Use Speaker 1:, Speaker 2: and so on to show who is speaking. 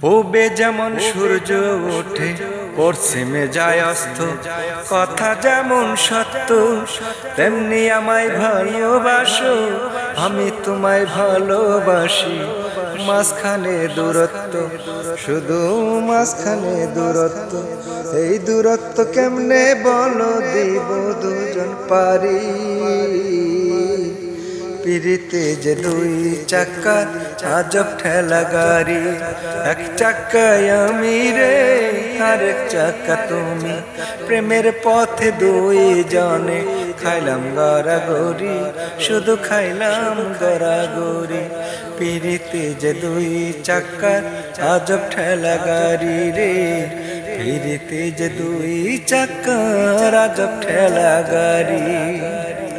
Speaker 1: পূবে যেমন সূর্য ওঠে, পশ্চিমে যায় অস্ত। কথা যেমন সত্য, তেমনি আমায় ভালোবাসো। আমি তোমায় ভালোবাসি, মাঝখানে দূরত্ব। শুধু মাঝখানে দূরত্ব, এই দূরত্ব কেমনে বলো দিব দুজন পারি? পিড়িতে যে দুই চাকা, আজব ঠেলা গাড়ি। এক চাকায় আমি রে, আরেক চাকা তুমি। প্রেমের পথে দুই জনে খাইলাম গড়াগড়ি, শুধু খাইলাম গড়াগড়ি। পিড়িতে যে দুই চাকা, আজব ঠেলা গাড়ি রে। পিড়িতে যে দুই চাকা, আজব ঠেলা গাড়ি।